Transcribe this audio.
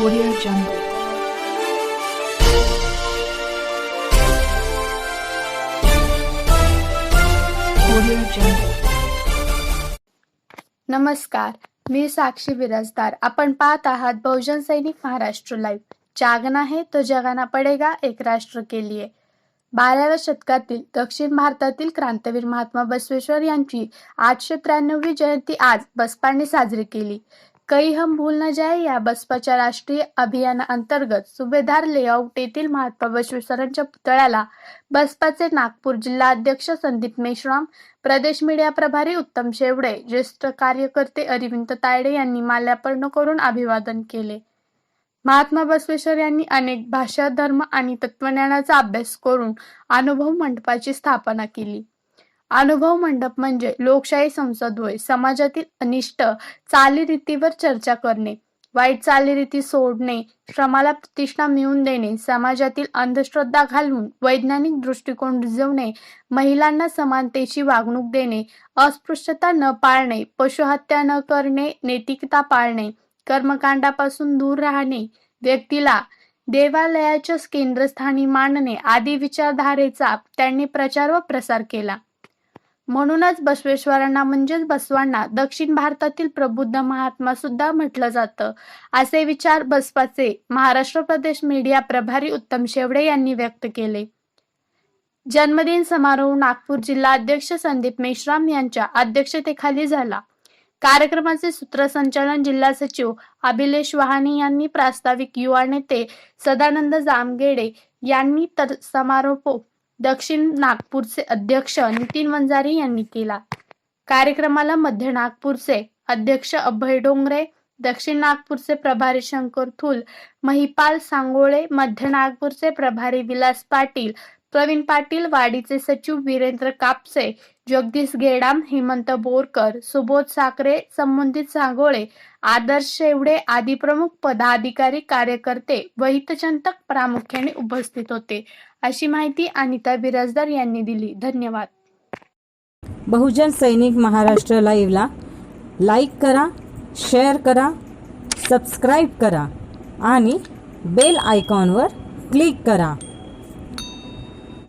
Audio Jungle. Audio Jungle. नमस्कार मी साक्षी बिराजदार आपण पाहत आहात बहुजन सैनिक महाराष्ट्र लाईव्ह जागना है तो जगाना पडेगा एक राष्ट्र के लिए बाराव्या शतकातील दक्षिण भारतातील क्रांतवीर महात्मा बसवेश्वर यांची आठशे त्र्याण्णवी जयंती आज बसपाने साजरी केली कई हम भूल न जाए या बसपाच्या राष्ट्रीय अभियानाअंतर्गत सुभेदार लेआउट येथील महात्मा बसवेश्वरांच्या पुतळ्याला बसपाचे नागपूर जिल्हा अध्यक्ष संदीप मेश्राम प्रदेश मीडिया प्रभारी उत्तम शेवडे ज्येष्ठ कार्यकर्ते अरविंद तायडे यांनी माल्यार्पण करून अभिवादन केले. महात्मा बसवेश्वर यांनी अनेक भाषा धर्म आणि तत्वज्ञानाचा अभ्यास करून अनुभव मंडपाची स्थापना केली. अनुभव मंडप म्हणजे लोकशाही संसद होय. समाजातील अनिष्ट चालीरीतीवर चर्चा करणे वाईट चालीरीती सोडणे श्रमाला प्रतिष्ठा मिळवून देणे समाजातील अंधश्रद्धा घालून वैज्ञानिक दृष्टिकोन रुजवणे महिलांना समानतेची वागणूक देणे अस्पृश्यता न पाळणे पशुहत्या न करणे नैतिकता पाळणे कर्मकांडापासून दूर राहणे व्यक्तीला देवालयाच्या केंद्रस्थानी मानणे आदी विचारधारेचा त्यांनी प्रचार व प्रसार केला. म्हणूनच बसवेश्वरांना म्हणजेच बसवांना दक्षिण भारतातील प्रबुद्ध महात्मा सुद्धा म्हटलं जातं. असे विचार बसपाचे महाराष्ट्र प्रदेश मीडिया प्रभारी उत्तम शेवडे यांनी व्यक्त केले. जन्मदिन समारोह नागपूर जिल्हा अध्यक्ष संदीप मेश्राम यांच्या अध्यक्षतेखाली झाला. कार्यक्रमाचे सूत्रसंचालन जिल्हा सचिव अभिलेश वहाणे यांनी प्रास्ताविक युवा नेते सदानंद जामगेडे यांनी तर समारोप दक्षिण नागपूरचे अध्यक्ष नितीन वंजारी यांनी केला. कार्यक्रमाला मध्य नागपूरचे अध्यक्ष अभय डोंगरे दक्षिण नागपूरचे प्रभारी शंकर थुल महिपाल सांगोळे मध्य नागपूरचे प्रभारी विलास पाटील प्रवीण पाटील वाडीचे सचिव वीरेंद्र कापसे जगदीश गेडाम हेमंत बोरकर सुबोध साखरे संबंधित सांगोळे आदर्श शेवडे आदी प्रमुख पदाधिकारी कार्यकर्ते व हितचिंतक प्रामुख्याने उपस्थित होते. अशी माहिती अनिता बिराजदार यांनी दिली. धन्यवाद. बहुजन सैनिक महाराष्ट्र लाईव्हला लाईक करा शेअर करा सबस्क्राईब करा आणि बेल आयकॉनवर क्लिक करा.